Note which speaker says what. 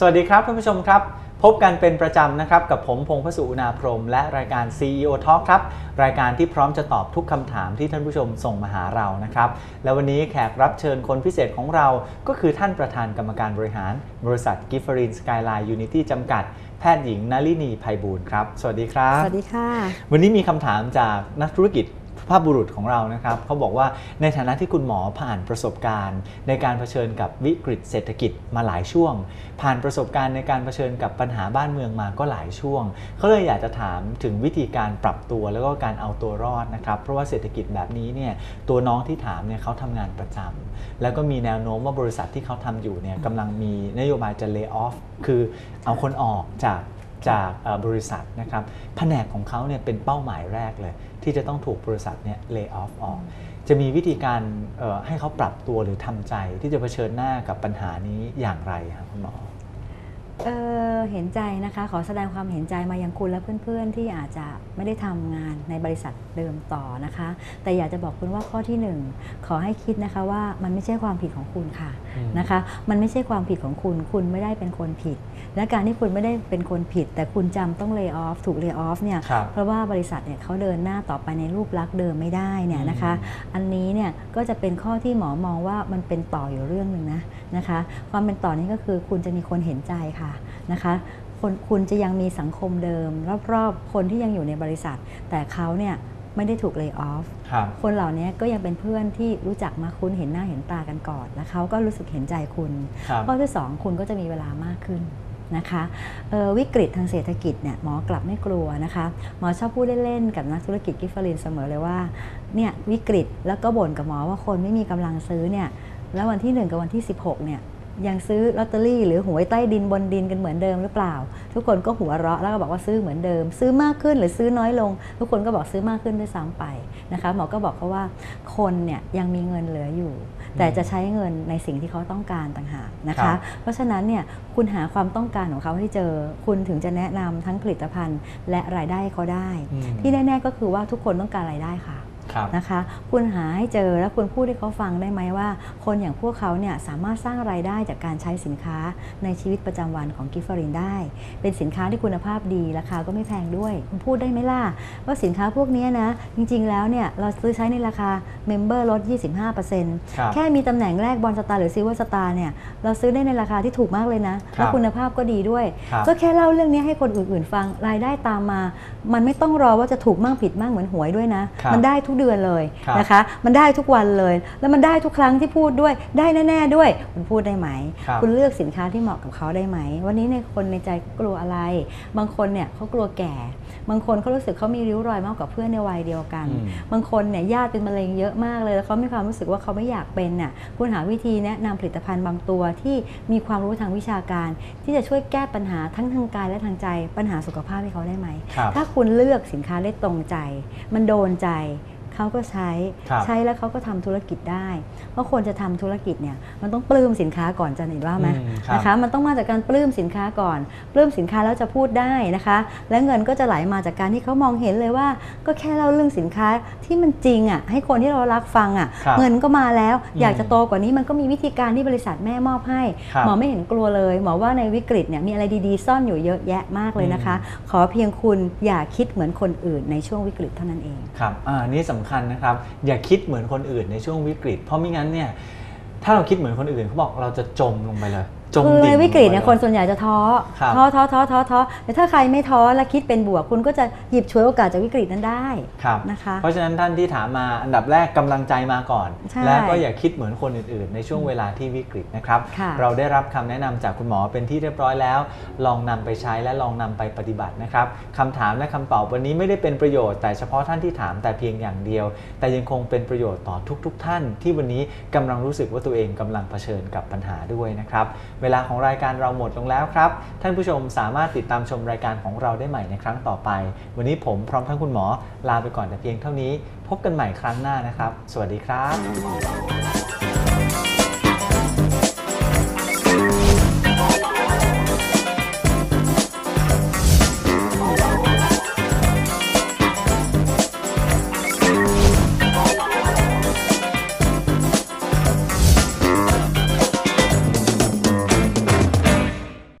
Speaker 1: สวัสดีครับท่านผู้ชมครับ พบกันเป็นประจำนะครับ กับผมพงษ์พสุอุณาพรหมและรายการ CEO Talk ครับ รายการที่พร้อมจะตอบทุกคำถามที่ท่านผู้ชมส่งมาหาเรานะครับ และวันนี้แขกรับเชิญคนพิเศษของเรา ก็คือท่านประธานกรรมการบริหาร บริษัทกิฟเฟอรินสกายไลน์ยูนิตี้จำกัดแพทย์หญิงนาลินีไพบูลย์ครับ สวัสดีครับ
Speaker 2: สวัสดีค่ะ
Speaker 1: วันนี้มีคำถามจากนักธุรกิจ ภาพบุรุษของเรานะครับเขาบอกว่าในฐานะที่คุณหมอผ่านประสบการณ์ ในการเผชิญกับวิกฤตเศรษฐกิจมาหลายช่วง ผ่านประสบการณ์ในการเผชิญกับปัญหาบ้านเมืองมาก็หลายช่วงเขาเลยอยากจะถามถึงวิธีการปรับตัวแล้วก็การเอาตัวรอดนะครับเพราะว่าเศรษฐกิจแบบนี้เนี่ยตัวน้องที่ถามเนี่ยเขาทำงานประจำแล้วก็มีแนวโน้มว่าบริษัทที่เขาทำอยู่เนี่ยกำลังมีนโยบายจะ lay off คือเอาคนออกจาก จากบริษัทนะครับแผนกของเขาเนี่ยเป็นเป้าหมายแรกเลย ที่จะต้องถูกบริษัทเนี่ยเลิกออฟออก จะมีวิธีการให้เขาปรับตัวหรือทำใจที่จะเผชิญหน้ากับปัญหานี้อย่างไรครับคุณหมอ
Speaker 2: เออเห็นใจนะคะ ขอแสดงความเห็นใจมายังคุณและเพื่อนๆ ที่อาจจะไม่ได้ทำงานในบริษัทเดิมต่อนะคะ แต่อยากจะบอกคุณว่าข้อที่หนึ่งขอให้คิดนะคะว่ามันไม่ใช่ความผิดของคุณค่ะ
Speaker 1: อืม
Speaker 2: นะคะ มันไม่ใช่ความผิดของคุณ คุณไม่ได้เป็นคนผิด และการที่คุณไม่ได้เป็นคนผิด แต่คุณจำต้อง lay off ถูก lay off เนี่ย
Speaker 1: ครับ
Speaker 2: เพราะว่าบริษัทเนี่ยเขาเดินหน้าต่อไปในรูปลักษณ์เดิมไม่ได้เนี่ยนะคะ
Speaker 1: อืม
Speaker 2: อันนี้เนี่ยก็จะเป็นข้อที่หมอมองว่ามันเป็นต่ออยู่เรื่องหนึ่งนะนะคะ ความเป็นต่อนี้ก็คือคุณจะมีคนเห็นใจค่ะนะคะคนคุณจะยังมีสังคมเดิม รอบๆ คนที่ยังอยู่ในบริษัท แต่เขาเนี่ยไม่ได้ถูก lay off
Speaker 1: ครับ
Speaker 2: คนเหล่านี้ก็ยังเป็นเพื่อนที่รู้จักมาคุ้นเห็นหน้าเห็นตากันก่อน แล้วเขาก็รู้สึกเห็นใจคุณ
Speaker 1: ครับ
Speaker 2: ข้อที่สองคุณก็จะมีเวลามากขึ้นนะคะเอ่อวิกฤตทางเศรษฐกิจเนี่ยหมอกลับไม่กลัวนะคะหมอชอบพูดเล่นๆกับนักธุรกิจกิฟเฟอรินเสมอเลยว่าเนี่ยวิกฤตแล้วก็บ่นกับหมอว่าคนไม่มีกำลังซื้อเนี่ยแล้ววันที่ 1 กับวันที่ 16เนี่ย ยังซื้อลอตเตอรี่หรือหวยใต้ดินบนดินกันเหมือนเดิมหรือเปล่า ทุกคนก็หัวเราะแล้วก็บอกว่าซื้อเหมือนเดิม ซื้อมากขึ้นหรือซื้อน้อยลง ทุกคนก็บอกซื้อมากขึ้นด้วยซ้ำไปนะคะหมอก็บอกเขาว่าคนเนี่ยยังมีเงินเหลืออยู่ แต่จะใช้เงินในสิ่งที่เขาต้องการต่างหากนะ
Speaker 1: ครั
Speaker 2: คะ
Speaker 1: บ
Speaker 2: เพราะฉะนั้นเนี่ยคุณหาความต้องการของเขาให้เจอ คุณถึงจะแนะนำทั้งผลิตภัณฑ์ และรายได้ให้เขาได้
Speaker 1: อืม
Speaker 2: ที่แน่ ๆ ก็คือว่าทุกคนต้องการรายได้ค่ะ
Speaker 1: ครับ
Speaker 2: นะคะ คุณหาให้เจอแล้วคุณพูดให้เขาฟังได้ไหมว่า คนอย่างพวกเขาเนี่ยสามารถสร้างรายได้จากการใช้สินค้าในชีวิตประจำวันของกิฟฟรินได้ เป็นสินค้าที่คุณภาพดีราคาก็ไม่แพงด้วยคุณพูดได้ไหมล่ะว่าสินค้าพวกเนี้ยนะจริงๆแล้วเนี่ยเราซื้อใช้ในราคาเมมเบอร์ลด 25%
Speaker 1: ครับ
Speaker 2: แค่มีตำแหน่งแรกบอลสตาร์หรือซิลเวอร์สตาร์เนี่ยเราซื้อได้ในราคาที่ถูกมากเลยนะ
Speaker 1: ครับ
Speaker 2: และคุณภาพก็ดีด้วย
Speaker 1: ครับ
Speaker 2: ก็แค่เล่าเรื่องนี้ให้คนอื่นๆ ฟังรายได้ตามมา มันไม่ต้องรอว่าจะถูกมั่งผิดมั่งเหมือนหวยด้วยนะ
Speaker 1: ครับ
Speaker 2: มันได้ทุกเดือนเลย
Speaker 1: ครับ
Speaker 2: นะคะ มันได้ทุกวันเลย แล้วมันได้ทุกครั้งที่พูดด้วย ได้แน่ๆด้วย คุณพูดได้ไหม
Speaker 1: ครับ
Speaker 2: คุณเลือกสินค้าที่เหมาะกับเขาได้ไหม วันนี้ในยคนในใจเขากลัวอะไร บางคนเนี่ยเขากลัวแก่ บางคนเขารู้สึกเขามีริ้วรอยมากกว่าเพื่อนในวัยเดียวกัน
Speaker 1: อืม
Speaker 2: บางคนเนี่ยญาติเป็นมะเร็งเยอะมากเลย แล้วเขามีความรู้สึกว่าเขาไม่อยากเป็นน่ะ คุณหาวิธีแนะนำผลิตภัณฑ์บางตัวที่มีความรู้ทางวิชาการ ที่จะช่วยแก้ปัญหาทั้งทางกายและทางใจปัญหาสุขภาพให้เขาได้ไหม
Speaker 1: ครับ
Speaker 2: ถ้าคุณเลือกสินค้าได้ตรงใจ มันโดนใจ เขาก็ใช้
Speaker 1: ครับ
Speaker 2: ใช้แล้วเขาก็ทำธุรกิจได้ เพราะคนจะทำธุรกิจเนี่ยมันต้องปลื้มสินค้าก่อนจะเห็นว่าไหม
Speaker 1: อืมครับ
Speaker 2: นะคะมันต้องมาจากการปลื้มสินค้าก่อน ปลื้มสินค้าแล้วจะพูดได้นะคะ และเงินก็จะไหลมาจากการที่เขามองเห็นเลยว่า ก็แค่เล่าเรื่องสินค้าที่มันจริงอะให้คนที่เรารักฟังอะ
Speaker 1: ครับ
Speaker 2: เงินก็มาแล้ว
Speaker 1: อืม
Speaker 2: อยากจะโตกว่านี้มันก็มีวิธีการที่บริษัทแม่มอบให้
Speaker 1: ครับ
Speaker 2: หมอไม่เห็นกลัวเลยหมอว่าในวิกฤตเนี่ยมีอะไรดีๆ ซ่อนอยู่เยอะแยะมากเลยนะคะ ขอเพียงคุณอย่าคิดเหมือนคนอื่นในช่วงวิกฤตเท่านั้นเอง
Speaker 1: ครับอ่านี่สำคัญนะครับ อย่าคิดเหมือนคนอื่นในช่วงวิกฤต เพราะไม่งั้นเนี่ยถ้าเราคิดเหมือนคนอื่นเขาบอกเราจะจมลงไปเลย จม
Speaker 2: คือ
Speaker 1: ดิ่
Speaker 2: ใน
Speaker 1: ง
Speaker 2: วิกฤตเนี่ย
Speaker 1: ลง
Speaker 2: ค
Speaker 1: ไป
Speaker 2: น
Speaker 1: ล
Speaker 2: ส่วนใหญ่จะท้อ
Speaker 1: ครับ
Speaker 2: ท้อท้อท้อท้อท้อแต่ถ้าใครไม่ท้อและคิดเป็นบวก คุณก็จะหยิบฉวยโอกาสจากวิกฤตนั้นได้
Speaker 1: ครับ
Speaker 2: นะคะ
Speaker 1: เพราะฉะนั้นท่านที่ถามมาอันดับแรกกำลังใจมาก่อน
Speaker 2: ใช่
Speaker 1: และก็อย่าคิดเหมือนคนอื่นๆ ในช่วงเวลาที่วิกฤตนะครับ
Speaker 2: ค่ะ
Speaker 1: เราได้รับคำแนะนำจากคุณหมอเป็นที่เรียบร้อยแล้ว ลองนำไปใช้และลองนำไปปฏิบัตินะครับคำถามและคำตอบวันนี้ไม่ได้เป็นประโยชน์แต่เฉพาะท่านที่ถามแต่เพียงอย่างเดียว แต่ยังคงเป็นประโยชน์ต่อทุก ๆ ท่าน ที่วันนี้กำลังรู้สึกว่าตัวเองกำลังเผชิญกับปัญหาด้วยนะครับเวลาของรายการเราหมดลงแล้วครับ ท่านผู้ชมสามารถติดตามชมรายการของเราได้ใหม่ในครั้งต่อไป วันนี้ผมพร้อมทั้งคุณหมอลาไปก่อนแต่เพียงเท่านี้ พบกันใหม่ครั้งหน้านะครับ สวัสดีครับ